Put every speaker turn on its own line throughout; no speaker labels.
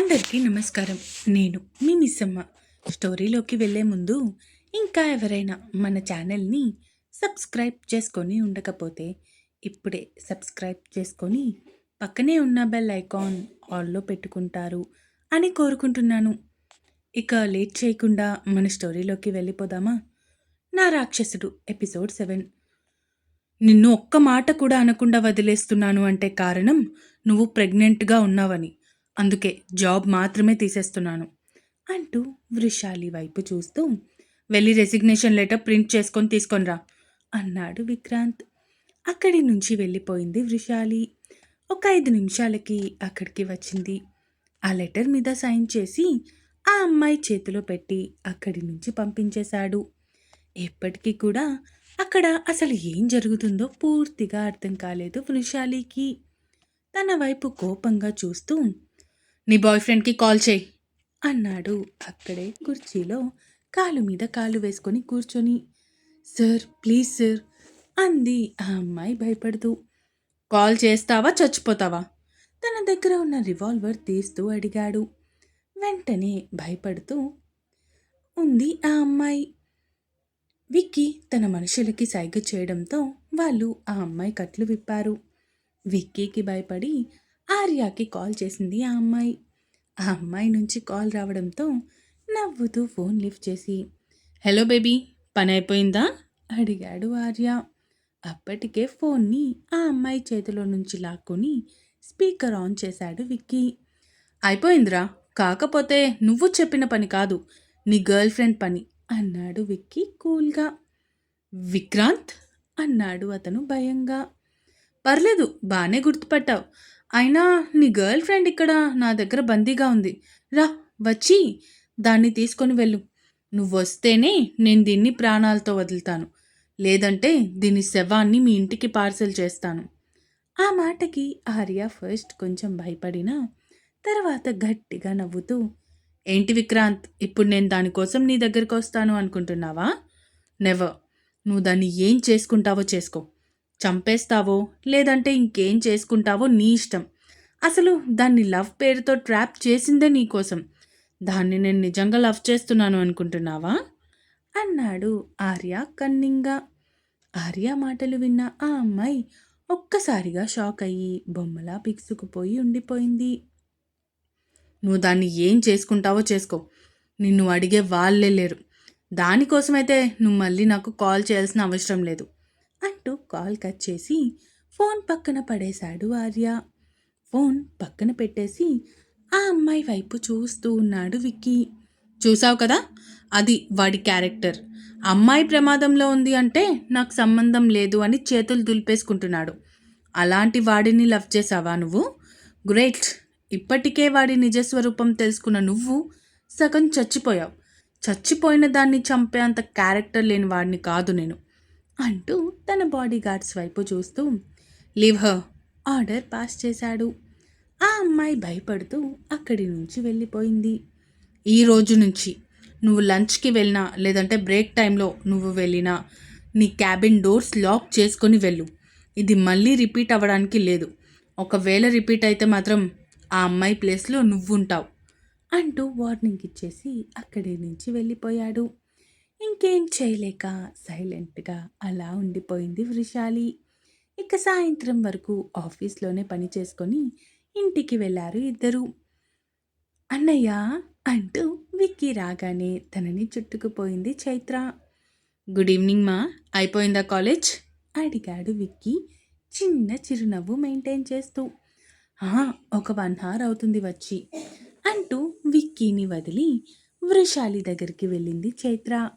అందరికీ నమస్కారం. నేను మీ మిస్సమ్మ స్టోరీలోకి వెళ్ళే ముందు ఇంకా ఎవరైనా మన ఛానల్ని సబ్స్క్రైబ్ చేసుకొని ఉండకపోతే ఇప్పుడే సబ్స్క్రైబ్ చేసుకొని పక్కనే ఉన్న బెల్ ఐకాన్ ఆల్లో పెట్టుకుంటారు అని కోరుకుంటున్నాను. ఇక లేట్ చేయకుండా మన స్టోరీలోకి వెళ్ళిపోదామా? నా రాక్షసుడు ఎపిసోడ్ సెవెన్. నిన్ను ఒక్క మాట కూడా అనకుండా వదిలేస్తున్నాను అంటే కారణం నువ్వు ప్రెగ్నెంట్గా ఉన్నావని. అందుకే జాబ్ మాత్రమే తీసేస్తున్నాను అంటూ వృషాలి వైపు చూస్తూ వెళ్ళి రెసిగ్నేషన్ లెటర్ ప్రింట్ చేసుకొని తీసుకొనిరా అన్నాడు విక్రాంత్. అక్కడి నుంచి వెళ్ళిపోయింది వృషాలి. ఒక ఐదు నిమిషాలకి అక్కడికి వచ్చింది. ఆ లెటర్ మీద సైన్ చేసి ఆ అమ్మాయి చేతిలో పెట్టి అక్కడి నుంచి పంపించేశాడు. ఎప్పటికీ కూడా అక్కడ అసలు ఏం జరుగుతుందో పూర్తిగా అర్థం కాలేదు వృషాలికి. తన వైపు కోపంగా చూస్తూ నీ బాయ్ ఫ్రెండ్కి కాల్ చేయి. అన్నాడు అక్కడే కుర్చీలో కాలు మీద కాలు వేసుకొని కూర్చొని. సార్ ప్లీజ్ సార్ అంది ఆ అమ్మాయి భయపడుతూ. కాల్ చేస్తావా చచ్చిపోతావా? తన దగ్గర ఉన్న రివాల్వర్ తీస్తూ అడిగాడు. వెంటనే భయపడుతూ ఉంది ఆ అమ్మాయి. విక్కీ తన మనుషులకి సైగ చేయడంతో వాళ్ళు ఆ అమ్మాయి కట్లు విప్పారు. విక్కీకి భయపడి ఆర్యాకి కాల్ చేసింది ఆ అమ్మాయి. ఆ అమ్మాయి నుంచి కాల్ రావడంతో నవ్వుతూ ఫోన్ లిఫ్ట్ చేసి హలో బేబీ పని అయిపోయిందా? అడిగాడు ఆర్య. అప్పటికే ఫోన్ని ఆ అమ్మాయి చేతిలో నుంచి లాక్కొని స్పీకర్ ఆన్ చేశాడు విక్కీ. అయిపోయిందిరా కాకపోతే నువ్వు చెప్పిన పని కాదు నీ గర్ల్ ఫ్రెండ్ పని అన్నాడు విక్కీ కూల్గా. విక్రాంత్? అన్నాడు అతను భయంగా. పర్లేదు బాగానే గుర్తుపట్టావు. అయినా నీ గర్ల్ ఫ్రెండ్ ఇక్కడ నా దగ్గర బందీగా ఉంది. రా వచ్చి దాన్ని తీసుకొని వెళ్ళు. నువ్వు వస్తేనే నేను దీన్ని ప్రాణాలతో వదులుతాను. లేదంటే దీని శవాన్ని మీ ఇంటికి పార్సల్ చేస్తాను. ఆ మాటకి ఆర్య ఫస్ట్ కొంచెం భయపడినా తర్వాత గట్టిగా నవ్వుతూ ఏంటి విక్రాంత్ ఇప్పుడు నేను దానికోసం నీ దగ్గరికి వస్తాను అనుకుంటున్నావా? నెవర్ నువ్వు దాన్ని ఏం చేసుకుంటావో చేసుకో. చంపేస్తావో లేదంటే ఇంకేం చేసుకుంటావో నీ ఇష్టం. అసలు దాన్ని లవ్ పేరుతో ట్రాప్ చేసిందే నీకోసం దాన్ని నేను నిజంగా లవ్ చేస్తున్నాను అనుకుంటున్నావా? అన్నాడు ఆర్య కన్నింగా. ఆర్య మాటలు విన్న ఆ అమ్మాయి ఒక్కసారిగా షాక్ అయ్యి బొమ్మలా పిక్సుకుపోయి ఉండిపోయింది. నువ్వు దాన్ని ఏం చేసుకుంటావో చేసుకో. నిన్ను అడిగే వాళ్ళే లేరు. దానికోసమైతే నువ్వు మళ్ళీ నాకు కాల్ చేయాల్సిన అవసరం లేదు. అంటూ కాల్ కట్ చేసి ఫోన్ పక్కన పడేశాడు ఆర్య. ఫోన్ పక్కన పెట్టేసి ఆ అమ్మాయి వైపు చూస్తూ ఉన్నాడు విక్కీ. చూసావు కదా? అది వాడి క్యారెక్టర్. అమ్మాయి ప్రమాదంలో ఉంది అంటే నాకు సంబంధం లేదు అని చేతులు దులిపేసుకుంటున్నాడు. అలాంటి వాడిని లవ్ చేసావా నువ్వు? గ్రేట్. ఇప్పటికే వాడి నిజస్వరూపం తెలుసుకున్న నువ్వు సగం చచ్చిపోయావు. చచ్చిపోయిన దాన్ని చంపే అంత క్యారెక్టర్ లేని వాడిని కాదు నేను. అంటూ తన బాడీ గార్డ్స్ వైపు చూస్తూ లివ్ హర్. ఆర్డర్ పాస్ చేశాడు. ఆ అమ్మాయి భయపడుతూ అక్కడి నుంచి వెళ్ళిపోయింది. ఈ రోజు నుంచి నువ్వు లంచ్కి వెళ్ళినా లేదంటే బ్రేక్ టైంలో నువ్వు వెళ్ళినా నీ క్యాబిన్ డోర్స్ లాక్ చేసుకొని వెళ్ళు. ఇది మళ్ళీ రిపీట్ అవ్వడానికి లేదు. ఒకవేళ రిపీట్ అయితే మాత్రం ఆ అమ్మాయి ప్లేస్లో నువ్వుంటావు. అంటూ వార్నింగ్ ఇచ్చేసి అక్కడి నుంచి వెళ్ళిపోయాడు. ఇంకేం చేయలేక సైలెంట్గా అలా ఉండిపోయింది వృషాలి. ఇక సాయంత్రం వరకు ఆఫీస్లోనే పని చేసుకొని ఇంటికి వెళ్ళారు ఇద్దరు. అన్నయ్య అంటూ విక్కీ రాగానే తనని చుట్టుకుపోయింది చైత్ర. గుడ్ ఈవినింగ్ మా అయిపోయిందా కాలేజ్? అడిగాడు విక్కీ చిన్న చిరునవ్వు మెయింటైన్ చేస్తూ. "ఆ, ఒక వన్ అవర్ అవుతుంది వచ్చి అంటూ విక్కీని వదిలి వృషాలి దగ్గరికి వెళ్ళింది చైత్ర.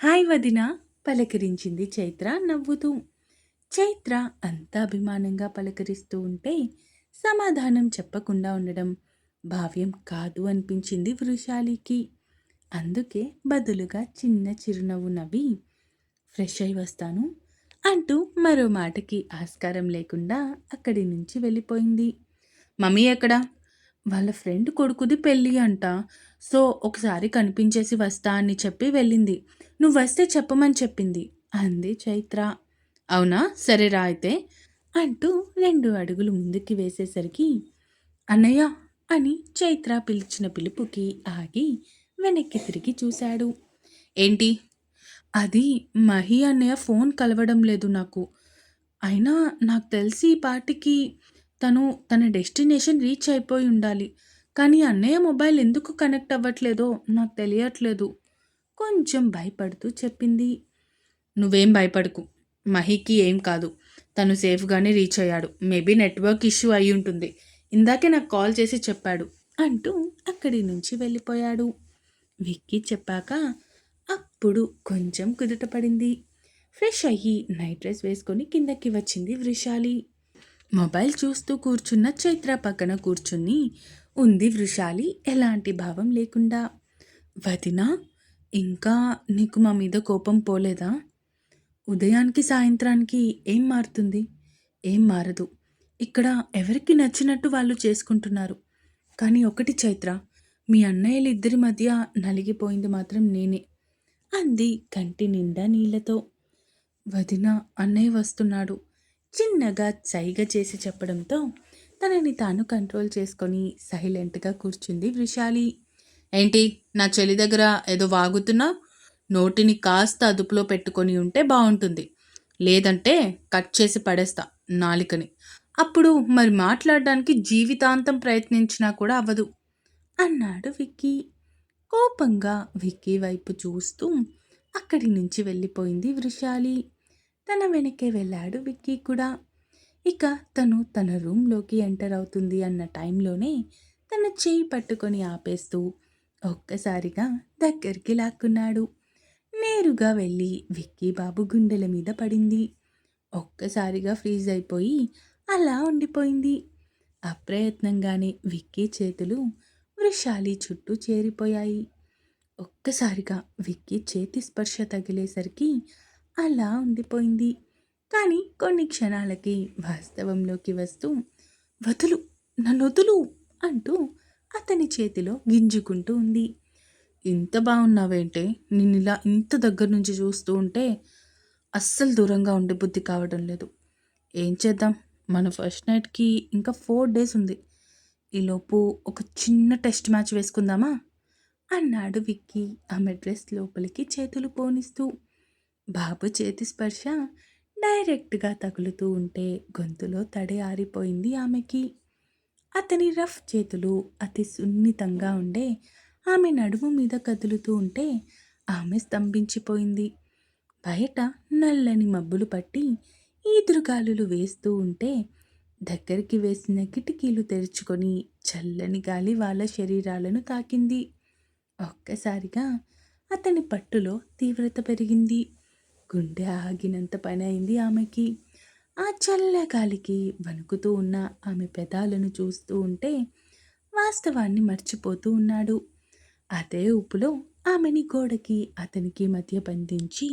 హాయ్ వదిన పలకరించింది చైత్ర నవ్వుతూ. చైత్ర అంత అభిమానంగా పలకరిస్తూ ఉంటే సమాధానం చెప్పకుండా ఉండడం భావ్యం కాదు అనిపించింది వృషాలికి. అందుకే బదులుగా చిన్న చిరునవ్వు నవ్వి ఫ్రెష్ అయి వస్తాను అంటూ మరో మాటకి ఆస్కారం లేకుండా అక్కడి నుంచి వెళ్ళిపోయింది. మమ్మీ ఎక్కడా? వాళ్ళ ఫ్రెండ్ కొడుకుది పెళ్ళి అంట. సో ఒకసారి కనిపించేసి వస్తా అని చెప్పి వెళ్ళింది. నువ్వు వస్తే చెప్పమని చెప్పింది. అంది చైత్ర. అవునా? సరే రా అయితే. అంటూ రెండు అడుగులు ముందుకి వేసేసరికి అన్నయ్య అని చైత్ర పిలిచిన పిలుపుకి ఆగి వెనక్కి తిరిగి చూశాడు. ఏంటి? అది మహి అన్నయ్య ఫోన్ కలవడం లేదు నాకు. అయినా నాకు తెలిసి ఈ పాటికి తను తన డెస్టినేషన్ రీచ్ అయిపోయి ఉండాలి. కానీ అన్నయ్య మొబైల్ ఎందుకు కనెక్ట్ అవ్వట్లేదో నాకు తెలియట్లేదు. కొంచెం భయపడుతూ చెప్పింది. నువ్వేం భయపడకు. మహికి ఏం కాదు. తను సేఫ్గానే రీచ్ అయ్యాడు. మేబీ నెట్వర్క్ ఇష్యూ అయి ఉంటుంది. ఇందాకే నాకు కాల్ చేసి చెప్పాడు. అంటూ అక్కడి నుంచి వెళ్ళిపోయాడు. విక్కీ చెప్పాక అప్పుడు కొంచెం కుదుట పడింది ఫ్రెష్ అయ్యి నైట్ డ్రెస్ వేసుకొని కిందకి వచ్చింది వృషాలి. మొబైల్ చూస్తూ కూర్చున్న చైత్ర పక్కన కూర్చుని ఉంది వృషాలి ఎలాంటి భావం లేకుండా. వదినా ఇంకా నీకు మా మీద కోపం పోలేదా? ఉదయానికి సాయంత్రానికి ఏం మారుతుంది? ఏం మారదు. ఇక్కడ ఎవరికి నచ్చినట్టు వాళ్ళు చేసుకుంటున్నారు. కానీ ఒకటి చైత్ర మీ అన్నయ్యలు ఇద్దరి మధ్య నలిగిపోయింది మాత్రం నేనే అంది కంటి నిండా నీళ్ళతో వదిన అన్నయ్య వస్తున్నాడు. చిన్నగా సైగ చేసి చెప్పడంతో తనని తాను కంట్రోల్ చేసుకొని సైలెంట్గా కూర్చుంది వృషాలి. ఏంటి నా చెల్లి దగ్గర ఏదో వాగుతున్నా? నోటిని కాస్త అదుపులో పెట్టుకొని ఉంటే బాగుంటుంది లేదంటే కట్ చేసి పడేస్తా నాలికని. అప్పుడు మరి మాట్లాడడానికి జీవితాంతం ప్రయత్నించినా కూడా అవ్వదు అన్నాడు విక్కీ. కోపంగా విక్కీ వైపు చూస్తూ అక్కడి నుంచి వెళ్ళిపోయింది వృషాలి. తన వెనకే వెళ్ళాడు విక్కీ కూడా. ఇక తను తన రూమ్లోకి ఎంటర్ అవుతుంది అన్న టైంలోనే తన చేయి పట్టుకొని ఆపేస్తూ ఒక్కసారిగా దగ్గరికి లాక్కున్నాడు. నేరుగా వెళ్ళి విక్కీ బాబు గుండెల మీద పడింది. ఒక్కసారిగా ఫ్రీజ్ అయిపోయి అలా ఉండిపోయింది. అప్రయత్నంగానే విక్కీ చేతులు వృషాలి చుట్టూ చేరిపోయాయి. ఒక్కసారిగా విక్కీ చేతి స్పర్శ తగిలేసరికి అలా ఉండిపోయింది. కానీ కొన్ని క్షణాలకి వాస్తవంలోకి వస్తూ వదులు నన్నొదులు అంటూ అతని చేతిలో గింజుకుంటూ ఉంది. ఇంత బాగున్నావేంటే? నిన్ను ఇలా ఇంత దగ్గర నుంచి చూస్తూ ఉంటే అస్సలు దూరంగా ఉండే బుద్ధి కావడం లేదు. ఏం చేద్దాం? మన ఫస్ట్ నైట్కి ఇంకా ఫోర్ డేస్ ఉంది. ఈలోపు ఒక చిన్న టెస్ట్ మ్యాచ్ వేసుకుందామా? అన్నాడు విక్కీ ఆమె డ్రెస్ లోపలికి చేతులు పోనిస్తూ. బాబు చేతి స్పర్శ డైరెక్ట్గా తగులుతూ ఉంటే గొంతులో తడి ఆరిపోయింది ఆమెకి. అతని రఫ్ చేతులు అతి సున్నితంగా ఉండే ఆమె నడుము మీద కదులుతూ ఉంటే ఆమె స్తంభించిపోయింది. బయట నల్లని మబ్బులు పట్టి ఈదురుగాలులు వేస్తూ ఉంటే దగ్గరికి వేసిన కిటికీలు తెరుచుకొని చల్లని గాలి వాళ్ళ శరీరాలను తాకింది. ఒక్కసారిగా అతని పట్టులో తీవ్రత పెరిగింది. గుండె ఆగినంత పని అయింది ఆమెకి. ఆ చల్ల గాలికి వణుకుతూ ఉన్న ఆమె పెదాలను చూస్తూ ఉంటే వాస్తవాన్ని మర్చిపోతూ ఉన్నాడు. అదే ఊపులో ఆమెని గోడకి అతనికి మధ్య బంధించి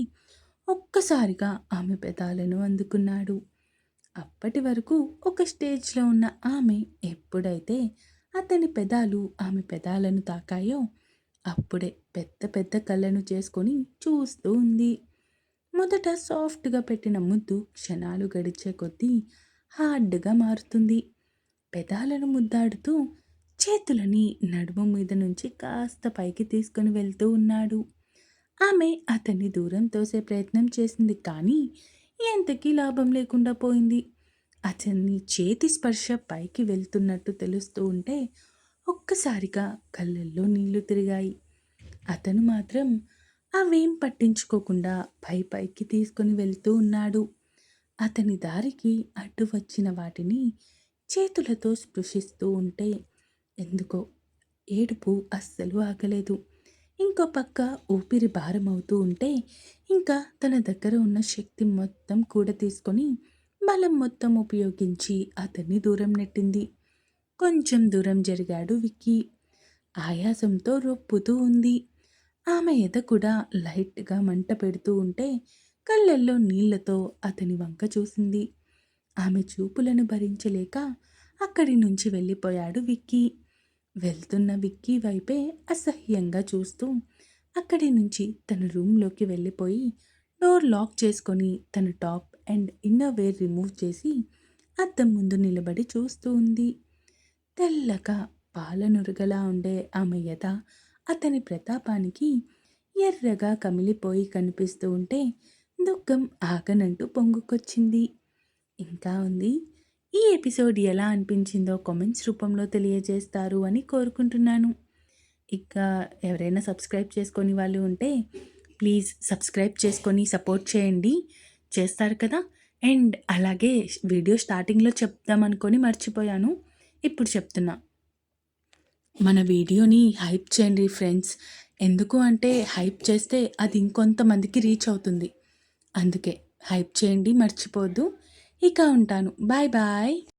ఒక్కసారిగా ఆమె పెదాలను అందుకున్నాడు. అప్పటి వరకు ఒక స్టేజ్లో ఉన్న ఆమె ఎప్పుడైతే అతని పెదాలు ఆమె పెదాలను తాకాయో అప్పుడే పెద్ద పెద్ద కళ్ళను చేసుకొని చూస్తూ ఉంది. మొదట సాఫ్ట్గా పెట్టిన ముద్దు క్షణాలు గడిచే కొద్దీ హార్డ్గా మారుతుంది. పెదాలను ముద్దాడుతూ చేతులని నడుము మీద నుంచి కాస్త పైకి తీసుకొని వెళ్తూ ఉన్నాడు. ఆమె అతన్ని దూరం తోసే ప్రయత్నం చేసింది కానీ ఎంతకీ లాభం లేకుండా పోయింది. అతన్ని చేతి స్పర్శ పైకి వెళ్తున్నట్టు తెలుస్తూ ఉంటే ఒక్కసారిగా కళ్ళల్లో నీళ్ళు తిరిగాయి. అతను మాత్రం అవేం పట్టించుకోకుండా పై పైకి తీసుకొని వెళ్తూ ఉన్నాడు. అతని దారికి అడ్డు వచ్చిన వాటిని చేతులతో స్పృశిస్తూ ఉంటే ఎందుకో ఏడుపు అస్సలు ఆగలేదు. ఇంకో పక్క ఊపిరి భారం అవుతూ ఉంటే ఇంకా తన దగ్గర ఉన్న శక్తి మొత్తం కూడా తీసుకొని బలం మొత్తం ఉపయోగించి అతన్ని దూరం నెట్టింది. కొంచెం దూరం జరిగాడు విక్కీ. ఆయాసంతో రొప్పుతూ ఉంది. ఆమె ఎద కూడా లైట్గా మంట పెడుతూ ఉంటే కళ్ళల్లో నీళ్ళతో అతని వంక చూసింది. ఆమె చూపులను భరించలేక అక్కడి నుంచి వెళ్ళిపోయాడు విక్కీ. వెళ్తున్న విక్కీ వైపే అసహ్యంగా చూస్తూ అక్కడి నుంచి తన రూమ్లోకి వెళ్ళిపోయి డోర్ లాక్ చేసుకొని తన top and inner wear remove చేసి అద్దం ముందు నిలబడి చూస్తూ ఉంది. తెల్లగా పాలనురగలా ఉండే ఆమె ఎద అతని ప్రతాపానికి ఎర్రగా కమిలిపోయి కనిపిస్తూ ఉంటే దుఃఖం ఆగనంటూ పొంగుకొచ్చింది. ఇంకా ఉంది? ఈ ఎపిసోడ్ ఎలా అనిపించిందో కామెంట్స్ రూపంలో తెలియజేస్తారు అని కోరుకుంటున్నాను. ఇంకా ఎవరైనా సబ్స్క్రైబ్ చేసుకొని వాళ్ళు ఉంటే ప్లీజ్ సబ్స్క్రైబ్ చేసుకొని సపోర్ట్ చేయండి. చేస్తారు కదా? అండ్ అలాగే వీడియో స్టార్టింగ్లో చెప్దామనుకొని మర్చిపోయాను. ఇప్పుడు చెప్తున్నా. మన వీడియోని హైప్ చేయండి ఫ్రెండ్స్. ఎందుకు అంటే హైప్ చేస్తే అది ఇంకొంతమందికి రీచ్ అవుతుంది. అందుకే హైప్ చేయండి మర్చిపోద్దు. ఇక ఉంటాను. Bye bye.